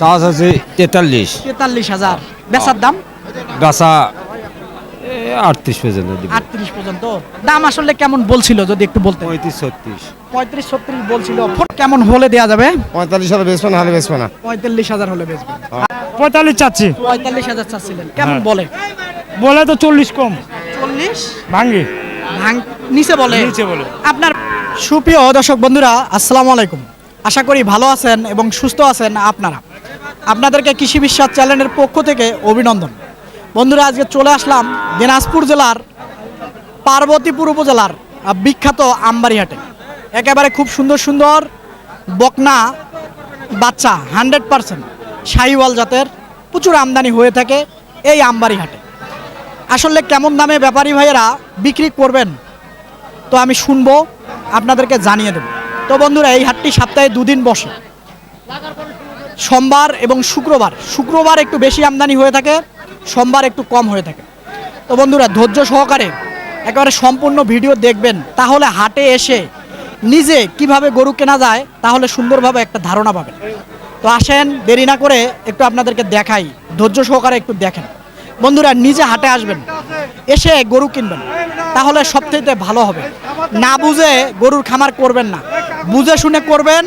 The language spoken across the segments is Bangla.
চাষ আছে তেতাল্লিশ। তেতাল্লিশ হাজার। বেচার দাম? গাছা আটত্রিশ পর্যন্ত আটত্রিশ পর্যন্ত? দাম আসলে কেমন বলছিল যদি একটু বলতে পঁয়ত্রিশ ছত্রিশ। পঁয়ত্রিশ ছত্রিশ বলছিল। কেমন হলে দেওয়া যাবে? পঁয়তাল্লিশ হলে বেচবো না হলে বেচবো না। পঁয়তাল্লিশ হাজার হলে বেচবে। পঁয়তাল্লিশ চাচ্ছি। পঁয়তাল্লিশ হাজার চাচ্ছিলেন। কেমন বলে? বলে তো চল্লিশ কম। চল্লিশ? ভাঙ্গি। ভাঙ নিচে বলে। নিচে বলে। আপনার সুপ্রিয় দর্শক বন্ধুরা আসসালামু আলাইকুম। আশা করি ভালো আছেন এবং সুস্থ আছেন আপনারা। আপনাদেরকে কৃষি বিশ্বাস চ্যানেলের পক্ষ থেকে অভিনন্দন। বন্ধুরা, আজকে চলে আসলাম দিনাজপুর জেলার পার্বতীপুর উপজেলার বিখ্যাত আমবাড়িহাটে। একেবারে খুব সুন্দর সুন্দর বকনা বাচ্চা, হান্ড্রেড পারসেন্ট শাহিওয়াল জাতের প্রচুর আমদানি হয়ে থাকে এই আমবাড়িহাটে। আসলে কেমন দামে ব্যাপারী ভাইয়েরা বিক্রি করবেন তো আমি শুনব, আপনাদেরকে জানিয়ে দেব। তো বন্ধুরা, এই হাটটি সপ্তাহে দুদিন বসে। সোমবার এবং শুক্রবার শুক্রবার একটু বেশি আমদানি হয়ে থাকে, সোমবার একটু কম হয়ে থাকে। তো বন্ধুরা, ধৈর্য সহকারে একেবারে সম্পূর্ণ ভিডিও দেখবেন, তাহলে হাটে এসে নিজে কীভাবে গরু কেনা যায়, তাহলে সুন্দরভাবে একটা ধারণা পাবেন। তো আসেন, দেরি না করে একটু আপনাদেরকে দেখাই, ধৈর্য সহকারে একটু দেখেন। বন্ধুরা, নিজে হাটে আসবেন, এসে গরু কিনবেন, তাহলে সবথেকে ভালো হবে। না বুঝে গরুর খামার করবেন না, বুঝে শুনে করবেন,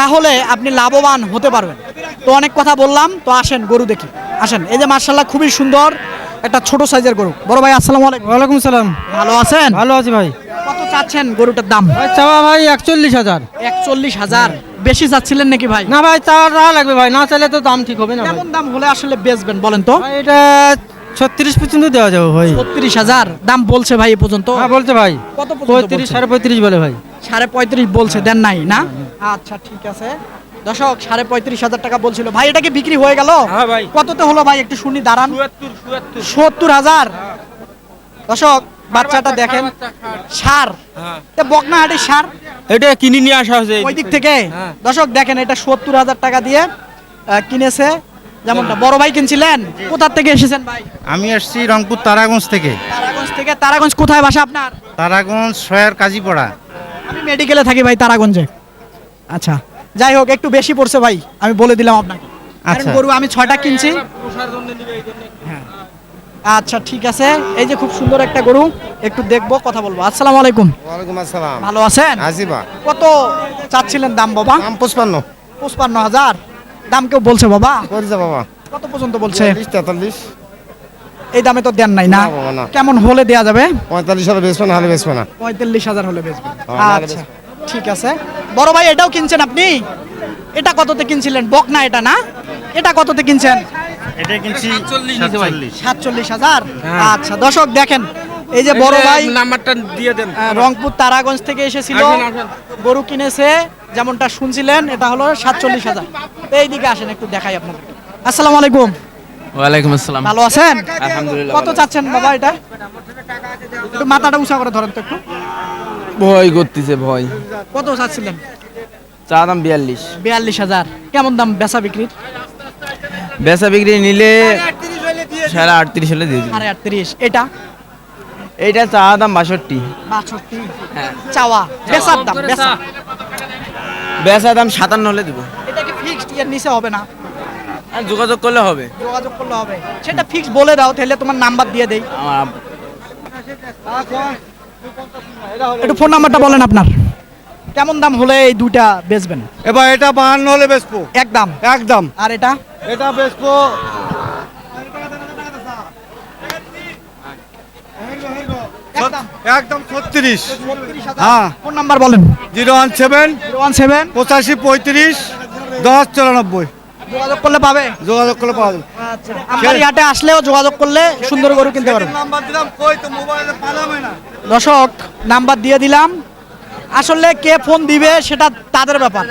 তাহলে আপনি লাভবান হতে পারবেন। তো অনেক কথা বললাম তো আসেন গরু দেখি। আসেন এই যে মার্শাল্লাহ খুবই সুন্দর একটা ছোট সাইজের গরু। বড় ভাই আসসালামু আলাইকুম। ওয়ালাইকুম সালাম। ভালো আছেন? ভালো আছি ভাই। কত চাচ্ছেন গরুটার দাম? ভাই চাওয়া ভাই একচল্লিশ হাজার। একচল্লিশ হাজার। বেশি চাচ্ছিলেন নাকি ভাই? না ভাই চাওয়া টাকা লাগবে ভাই। না চাইলে তো দাম ঠিক হবে না কেমন দাম হলে আসলে বেচবেন বলেন তো? এটা ছত্রিশ পর্যন্ত দেওয়া যাবে ভাই। বত্রিশ হাজার। দাম বলছে ভাই এ পর্যন্ত? হ্যাঁ বলছে ভাই। কত পঁয়ত্রিশ সাড়ে পঁয়ত্রিশ বলে ভাই। সাড়ে পঁয়ত্রিশ বলছে দেন নাই না? আচ্ছা ঠিক আছে। দর্শক সাড়ে পঁয়ত্রিশ হাজার টাকা বলছিল। ভাই এটা কি বিক্রি হয়ে গেল? হ্যাঁ ভাই। কততে হলো ভাই? একটু শুনি দাঁড়ান। সত্তর হাজার? দর্শক বাচ্চাটা দেখেন। সার। বকনা হাটির সার? এটা কিনে নিয়ে আসা হয়েছে। ওই দিক থেকে? দর্শক দেখেন এটা সত্তর হাজার টাকা দিয়ে কিনেছে। যেমনটা বড় ভাই কিনছিলেন। কোথার থেকে এসেছেন ভাই? আমি আসছি রংপুর তারাগঞ্জ থেকে। তারাগঞ্জ থেকে। তারাগঞ্জ কোথায় বাসা আপনার? তারাগঞ্জ সয়ার কাজীপাড়া। আমি মেডিকেলে থাকি ভাই তারাগঞ্জে। আচ্ছা। যাই হোক একটু বেশি পড়ছে ভাই আমি বলে দিলাম আপনাকে। আচ্ছা। গরু আমি ছয়টা কিনছি। হ্যাঁ। আচ্ছা ঠিক আছে। এই যে খুব সুন্দর একটা গরু একটু দেখব কথা বলব। আসসালামু আলাইকুম। ওয়ালাইকুম আসসালাম। ভালো আছেন? আজিবা কত চাচ্ছিলেন দাম বাবা? দাম পঁচপান্ন। পঁচপান্ন হাজার। দাম কেউ বলছে বাবা? বাবা। কত পর্যন্ত বলছে? চল্লিশ তেতাল্লিশ। এই দামে তো দেন নাই না। কেমন হলে দেয়া যাবে? পঁয়তাল্লিশ হলে বেচবো না হলে বেচবো না। পঁয়তাল্লিশ হাজার হলে বেচবেন হ্যাঁ, আচ্ছা ঠিক আছে। বড় ভাই এটাও কিনছেন আপনি? এটা কততে কিনছিলেন? বক না এটা না? এটা কততে কিনছেন? এটা কিনছি সাতচল্লিশ। হাজার? আচ্ছা দর্শক দেখেন এই যে বড় ভাই নাম্বারটা দিয়ে দেন। রংপুর তারাগঞ্জ থেকে এসেছিল। গরু কিনেছে যেমনটা শুনছিলেন এটা হলো সাতচল্লিশ হাজার। এই দিকে আসেন একটু দেখাই আপনাদের। আসসালামু আলাইকুম। ওয়ালাইকুম আসসালাম। ভালো আছেন? আলহামদুলিল্লাহ কত চাচ্ছেন বাবা এটা? একটু মাথাটা উঁচা করে ধরেন তো একটু। ভয় করতেছে ভয়। কত চাচ্ছিলেন? চা দাম বিয়াল্লিশ। বিয়াল্লিশ হাজার। কেমন দাম বেচা বিক্রির? বেচা বিক্রি নিলে সাড়ে আটত্রিশ হলে দিয়ে সাড়ে আটত্রিশ এটা? এইটা চা দাম বাষট্টি। বাষট্টি? চাওয়া। বেচার দাম বেচা বেচা দাম সাতান্ন হলে দিব। এটা কি ফিক্সড এর নিচে হবে না? যোগাযোগ করলে হবে। যোগাযোগ করলে হবে। সেটা ফিক্স বলে দাও তাহলে তোমার নাম্বার দিয়ে দেই। আমার একটু ফোন নাম্বারটা বলেন আপনার। কেমন দাম হলে এই দুইটা বেচবেন? এবার এটা বাহান্ন হলে বেচবো। একদম? একদম। আর এটা? এটা বেচবো। একদম? ছত্রিশ। হ্যাঁ। ফোন নাম্বার বলেন। Zero one seven zero one seven? পঁচাশি পঁয়ত্রিশ দশ চুরানব্বই। যোগাযোগ করলে পাবে? যোগাযোগ করলে পাওয়া যাবে। আচ্ছা। আমার হাটে আসলেও যোগাযোগ করলে সুন্দর গরু কিনতে পারবে। নাম্বার দিলাম কই? তো মোবাইলে পালামে না। দর্শক নাম্বার দিয়ে দিলাম। আসলে কে ফোন দিবে সেটা তাদের ব্যাপার।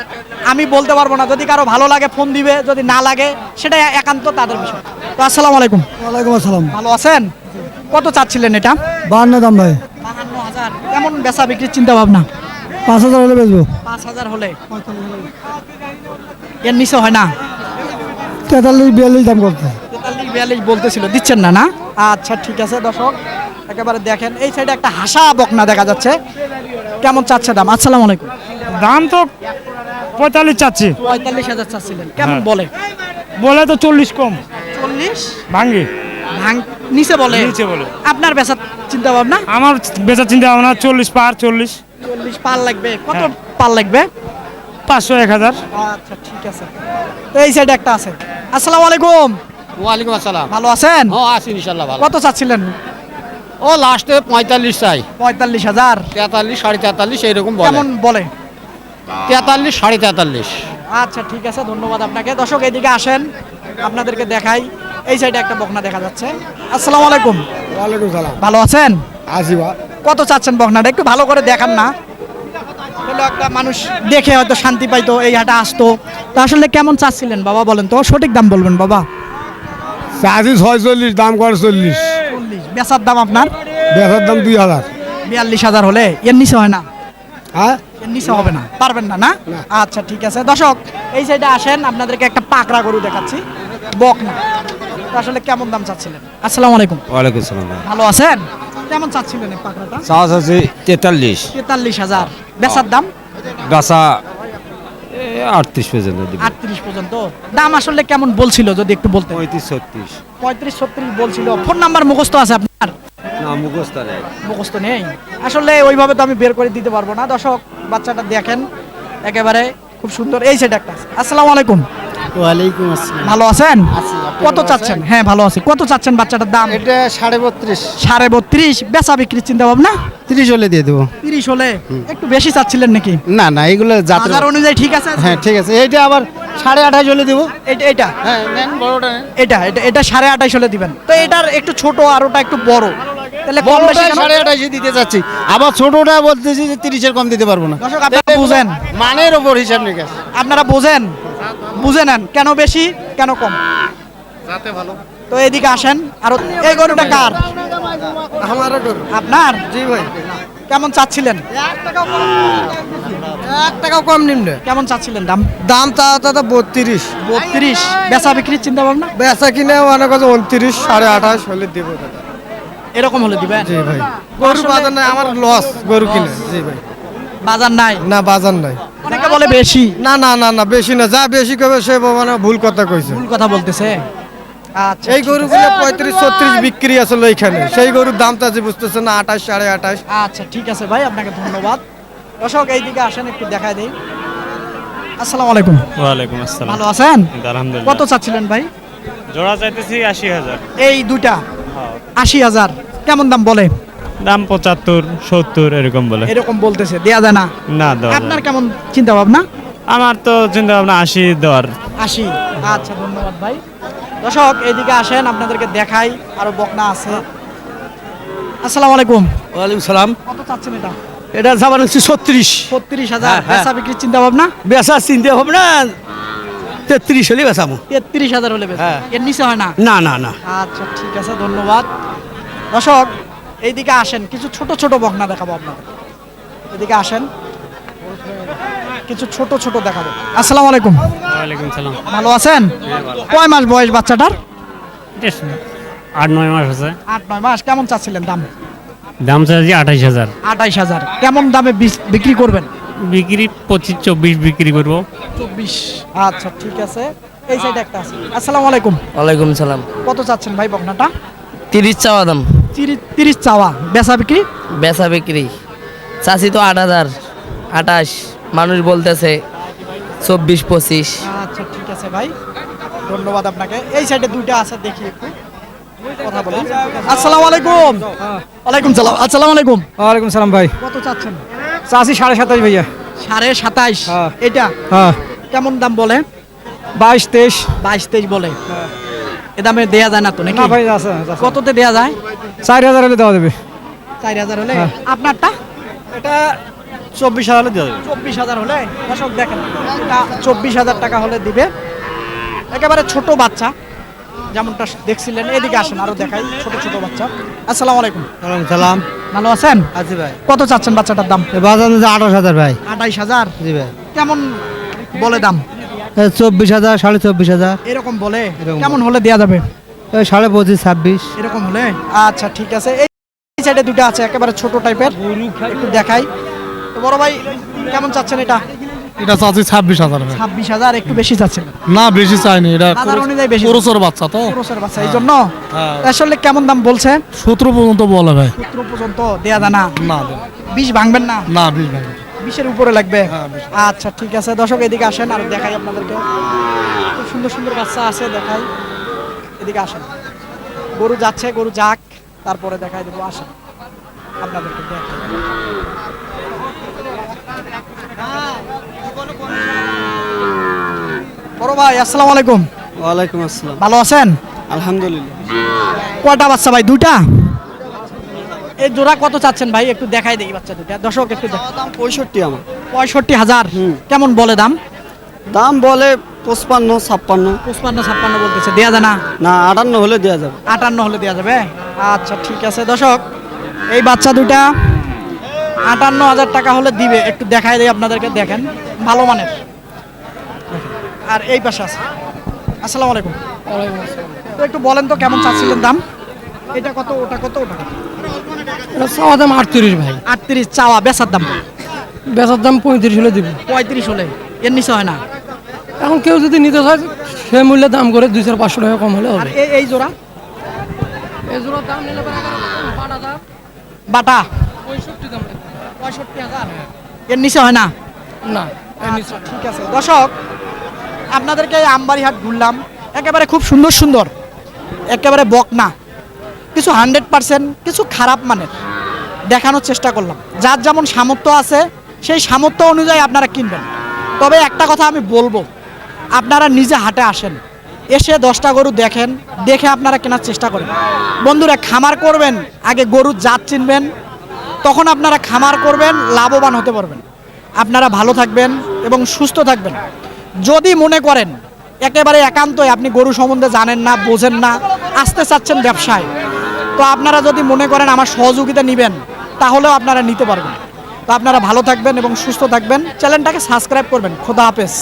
আমি বলতে পারব না। যদি কারও ভালো লাগে ফোন দিবে যদি না লাগে সেটা একান্ত তাদের বিষয়। তো আসসালামু আলাইকুম। ওয়ালাইকুম আসসালাম। ভালো আছেন? কত চাচ্ছিলেন এটা? বাহান্ন দাম ভাই। বাহান্ন হাজার। কেমন বেচা বিক্রির চিন্তা ভাবনা পাঁচ হাজার হলে বেচবো। পাঁচ হাজার হলে। এর নিচে হয় না? তেতাল্লিশ বিয়াল্লিশ দাম করতে। তেতাল্লিশ বিয়াল্লিশ বলতেছিল দিচ্ছেন না না? আচ্ছা ঠিক আছে দর্শক একেবারে দেখেন এই সাইডে একটা হাসা বকনা দেখা যাচ্ছে। কেমন চাচ্ছে দাম? আসসালামু আলাইকুম। দাম তো পঁয়তাল্লিশ চাচ্ছি। পঁয়তাল্লিশ হাজার চাচ্ছিলেন। কেমন বলে? বলে তো চল্লিশ কম। চল্লিশ? ভাঙ্গি। ভাঙ নিচে বলে। নিচে বলে। আপনার বেচার চিন্তা ভাবনা আমার বেচার চিন্তা ভাবনা চল্লিশ পার চল্লিশ। চল্লিশ পাল লাগবে। কত হ্যাঁ। পাল লাগবে? পাঁচশো এক হাজার। আচ্ছা ঠিক আছে। এই সাইডে একটা আছে। আসসালামু আলাইকুম। ওয়ালাইকুম আসসালাম। ভালো আছেন? হ্যাঁ আছি ইনশাল্লাহ ভালো। কত চাচ্ছিলেন? ও লাস্টে পঁয়তাল্লিশ চাই। পঁয়তাল্লিশ হাজার। তেতাল্লিশ সাড়ে তেতাল্লিশ এইরকম বলে। কেমন বলে? তেতাল্লিশ সাড়ে তেতাল্লিশ। আচ্ছা ঠিক আছে ধন্যবাদ আপনাকে। দর্শক এইদিকে আসেন আপনাদেরকে দেখাই। এই সাইডে একটা বকনা দেখা যাচ্ছে। আসসালামু আলাইকুম। ওয়ালাইকুম সালাম। ভালো আছেন? আসি কত চাচ্ছেন বকনাটা? একটু ভালো করে দেখান না। তাহলে একটা মানুষ দেখে হয়তো শান্তি পাইতো এই হাটে আসতো। তো আসলে কেমন চাচ্ছিলেন বাবা বলেন তো? সঠিক দাম বলবেন বাবা। চাষি ছয়চল্লিশ দাম করে চল্লিশ বেচার দাম আপনার? বেচার দাম দুই হাজার। বিয়াল্লিশ হাজার হলে? এর নিচে হয় না? হ্যাঁ? এর নিচে হবে না। পারবেন না না? আচ্ছা ঠিক আছে। দর্শক এই সাইডে আসেন। আপনাদেরকে একটা পাকড়া গরু দেখাচ্ছি। বক না আসলে কেমন দাম চাচ্ছিলেন? আসসালামু আলাইকুম। ওয়ালাইকুম সালাম ভালো আছেন? কেমন চাচ্ছিলেন এই পাকড়াটা? চাষ তেতাল্লিশ। তেতাল্লিশ হাজার। বেচার দাম? গাছা আটত্রিশ পর্যন্ত আটত্রিশ পর্যন্ত? দাম আসলে কেমন বলছিল যদি একটু বলতে পঁয়ত্রিশ ছত্রিশ। পঁয়ত্রিশ ছত্রিশ বলছিল। ফোন নাম্বার মুখস্থ আছে আপনার? না মুখস্থ নেই। মুখস্থ নেই। আসলে ওইভাবে তো আমি বের করে দিতে পারব না। দর্শক বাচ্চাটা দেখেন একেবারে খুব সুন্দর। এই সেটা একটা। আসসালামু আলাইকুম। ওয়ালাইকুম আসসালাম। ভালো আছেন? কত চাচ্ছেন? হ্যাঁ ভালো আছি। কত চাচ্ছেন বাচ্চাটার দাম? এটা সাড়ে বত্রিশ। সাড়ে বত্রিশ। বেচা বিক্রির চিন্তা ভাবনা? তিরিশ হলে দিয়ে দেবো। তিরিশ হলে? একটু বেশি চাচ্ছিলেন নাকি? না না এগুলো বাজার অনুযায়ী ঠিক আছে? হ্যাঁ ঠিক আছে। এইটা আবার সাড়ে আঠাশ হলে দেবো। এটা এটা হ্যাঁ নেন বড়টা এটা এটা এটা সাড়ে আঠাশ হলে দিবেন। তো এটার একটু ছোট আর ওটা একটু বড়। তাহলে কম বেশি সাড়ে আঠাশে দিতে চাচ্ছি। আবার ছোটটা বলতেছি যে তিরিশের কম দিতে পারব না। দর্শক আপনারা বুঝেন। মানের ওপর হিসাব নিকাশ। আপনারা বোঝেন? বুঝে নেন কেন বেশি কেন কম? তো এদিকে আসেন আর এই গরুটা কার? আমার আপনার? জি ভাই। কেমন চাচ্ছিলেন? এক টাকাও কম নিম্নে। কেমন চাচ্ছিলেন দাম? দাম তা তা বত্রিশ। বত্রিশ। বেচা বিক্রির চিন্তা ভাবনা বেচা কিনে অনেক কথা উনত্রিশ সাড়ে আঠাশ হলে দেবো। দাদা এরকম হলে দিবেন? জি ভাই। গরু বাজার নাই আমার লস গরু কিনে। জি ভাই। বাজার নাই? না বাজার নাই। অনেকে বলে বেশি? না না না না বেশি না। যা বেশি কবে সে মানে ভুল কথা কইছে। ভুল কথা বলতেছে? আচ্ছা এই গরুগুলো পঁয়ত্রিশ ছত্রিশ বিক্রি আসলে এইখানে সেই গরুর দামটা যে বুঝতেছে না আঠাশ সাড়ে আঠাশ। আচ্ছা ঠিক আছে ভাই আপনাকে ধন্যবাদ। দর্শক এইদিকে আসেন একটু দেখায় দেই। আসসালামু আলাইকুম। ওয়ালাইকুম আসসালাম। ভালো আছেন? আলহামদুলিল্লাহ। কত চাচ্ছিলেন ভাই? জোড়া চাইতেছি আশি হাজার। এই দুইটা। আশি হাজার। কেমন দাম বলে? দাম পঁচাত্তর সত্তর এরকম বলে। এরকম বলতেছে দেয়া যায় না? না দেওয়া আপনার কেমন চিন্তা ভাবনা আমার তো চিন্তা ভাবনা আশি দেওয়ার। আশি। আচ্ছা ধন্যবাদ ভাই। দর্শক এইদিকে আসেন আপনাদেরকে দেখাই আরও বকনা আছে। আসসালামু আলাইকুম। ওয়ালাইকুম সালাম। কত চাচ্ছেন এটা? এটা সাবান হচ্ছে ছত্রিশ। ছত্রিশ হাজার। হ্যাঁ, হ্যাঁ। বেচা বিক্রির চিন্তা ভাবনা বেচা চিনতে হবে না তেত্রিশ হলে বেচাবো। তেত্রিশ হাজার হলে বেচা হ্যাঁ। এর নিচে হয় না? না না না। আচ্ছা ঠিক আছে ধন্যবাদ। দর্শক এইদিকে আসেন কিছু ছোট ছোট বকনা দেখাবো আপনাদের। এদিকে আসেন কিছু ছোট ছোট দেখাবো। আসসালামু আলাইকুম। ওয়ালাইকুম সালাম। ভালো আছেন? কয় মাস বয়স বাচ্চাটার? আট নয় মাস আছে। আট নয় মাস কেমন চাচ্ছিলেন দাম? দাম চাইছি আঠাইশ হাজার। আঠাইশ হাজার কেমন দামে বিক্রি করবেন? বিক্রি পঁচিশ চব্বিশ বিক্রি করব। চব্বিশ আচ্ছা ঠিক আছে। এই সাইডে একটা আছে। আসসালামু আলাইকুম। ওয়ালাইকুম সালাম। কত চাচ্ছেন ভাই বকনাটা? তিরিশ চাওয়া দাম। তিরিশ তিরিশ চাওয়া। বেচা বিক্রি? বেচা বিক্রি। চাষি তো আট হাজার আঠাশ। মানুষ বলতেছে চব্বিশ পঁচিশ। আচ্ছা ঠিক আছে ভাই। ধন্যবাদ আপনাকে। এই সাইডে দুইটা আছে দেখি একটু। কথা বলি। আসসালামু আলাইকুম। ওয়ালাইকুম সালাম। আসসালামু আলাইকুম। ওয়ালাইকুম সালাম ভাই। কত চাচ্ছেন? চাষি সাড়ে সাতাশ ভাইয়া। সাড়ে সাতাইশ হ্যাঁ। এটা? হ্যাঁ। কেমন দাম বলে? বাইশ তেইশ। বাইশ তেইশ বলে। এ দামে দেয়া যায় না তো নাকি? না ভাই আছে কততে দেয়া যায়? চার হাজার হলে দেওয়া দেবে চার হাজার হলে? আপনারটা? এটা চব্বিশ হাজার হলে দেওয়া দেবে চব্বিশ হাজার হলে? দর্শক দেখেন এটা চব্বিশ হাজার টাকা হলে দিবে। একেবারে ছোট বাচ্চা যেমনটা দেখছিলেন। এদিকে আসেন আরও দেখাই ছোট ছোট বাচ্চা। আসসালামু আলাইকুম। সালাম। ভালো আছেন? আছি ভাই। কত চাচ্ছেন বাচ্চাটার দাম? বাজার আঠাশ হাজার ভাই। আঠাইশ হাজার? জি ভাই। কেমন বলে দাম? চব্বিশ হাজার সাড়ে চব্বিশ হাজার। এরকম বলে? কেমন হলে দেয়া যাবে? সাড়ে পঁচিশ ছাব্বিশ। এরকম হলে? আচ্ছা ঠিক আছে। এই সাইডে দুটো আছে একেবারে ছোট টাইপের একটু দেখাই। তো বড় ভাই কেমন চাচ্ছেন এটা? এটা চাচ্ছি ছাব্বিশ হাজার ছাব্বিশ হাজার একটু বেশি চাচ্ছেন? না বেশি চাইনি। এটা বেশি। পুরুষের বাচ্চা তো। পুরুষের বাচ্চা এই জন্য হ্যাঁ। আসলে কেমন দাম বলছে? সতেরো পর্যন্ত বলে ভাই। সূত্র পর্যন্ত দেয়া যায় না। না। বিষ ভাঙবেন না? না বিশ ভাই বিশের উপরে লাগবে? হ্যাঁ, আচ্ছা ঠিক আছে। দর্শক এদিকে আসেন আর দেখাই আপনাদেরকে। খুব সুন্দর সুন্দর বাচ্চা আছে দেখাই। এদিকে আসেন। গরু যাচ্ছে গরু যাক তারপরে দেখাই দেবো। আসেন আপনাদেরকে দেখাই। বড় ভাই আসসালামু আলাইকুম। ওয়ালাইকুম আসসালাম। ভালো আছেন? আলহামদুলিল্লাহ। কয়টা বাচ্চা ভাই? দুইটা? এই জোড়া কত চাচ্ছেন ভাই? একটু দেখাই দেখি বাচ্চা দুইটা। দর্শক একটু দাম পঁয়ষট্টি আমার। পঁয়ষট্টি হাজার। কেমন বলে দাম? দাম বলে পঁচপান্ন ছাপ্পান্ন। পঁচপান্ন ছাপ্পান্ন বলতেছে। দেয়া যায় না? না আটান্ন হলে দেওয়া যাবে। আটান্ন হলে দেওয়া যাবে? আচ্ছা ঠিক আছে। দর্শক এই বাচ্চা দুটা আটান্ন হাজার টাকা হলে দিবে। একটু দেখাই দেয় আপনাদেরকে দেখেন। ভালো মানের। আর এই পাশে আছে। আসসালামু আলাইকুম। তো একটু বলেন তো কেমন চাচ্ছিলেন দাম? এটা কত ওটা কত ওটা কত? চাওয়া দাম আটত্রিশ ভাই। আটত্রিশ চাওয়া বেচার দাম। বেচার দাম পঁয়ত্রিশ হলে দিব। পঁয়ত্রিশ হলে এর নিচে হয় না। এখন কেউ যদি নিতে চায় সে মূল্যে দাম করে দুই চার পাঁচশো টাকা কম হলে হবে। এই জোড়া? এই জোড়ার দাম নিলে বাটা পঁয়ষট্টি দাম পঁয়ষট্টি হাজার? এর নিচে হয় না? না আচ্ছা, ঠিক আছে। দর্শক আপনাদেরকে এই আমবাড়িহাট ঘুরলাম। একেবারে খুব সুন্দর সুন্দর। একেবারে বকনা। কিছু হান্ড্রেড পার্সেন্ট কিছু খারাপ মানের। দেখানোর চেষ্টা করলাম। যার যেমন সামর্থ্য আছে, সেই সামর্থ্য অনুযায়ী আপনারা কিনবেন। তবে একটা কথা আমি বলব, আপনারা নিজে হাটে আসেন। এসে দশটা গরু দেখেন, দেখে আপনারা কেনার চেষ্টা করেন। বন্ধুরা, খামার করবেন, আগে গরুর জাত চিনবেন, তখন আপনারা খামার করবেন, লাভবান হতে পারবেন। আপনারা ভালো থাকবেন এবং সুস্থ থাকবেন। যদি মনে করেন, একেবারে একান্তই আপনি গরু সম্বন্ধে জানেন না, বোঝেন না, আসতে চাচ্ছেন ব্যবসায় তো আপনারা যদি মনে করেন আমার সহযোগিতা নেবেন, তাহলেও আপনারা নিতে পারবেন। তো আপনারা ভালো থাকবেন এবং সুস্থ থাকবেন। চ্যানেলটাকে সাবস্ক্রাইব করবেন। খোদা হাফেজ।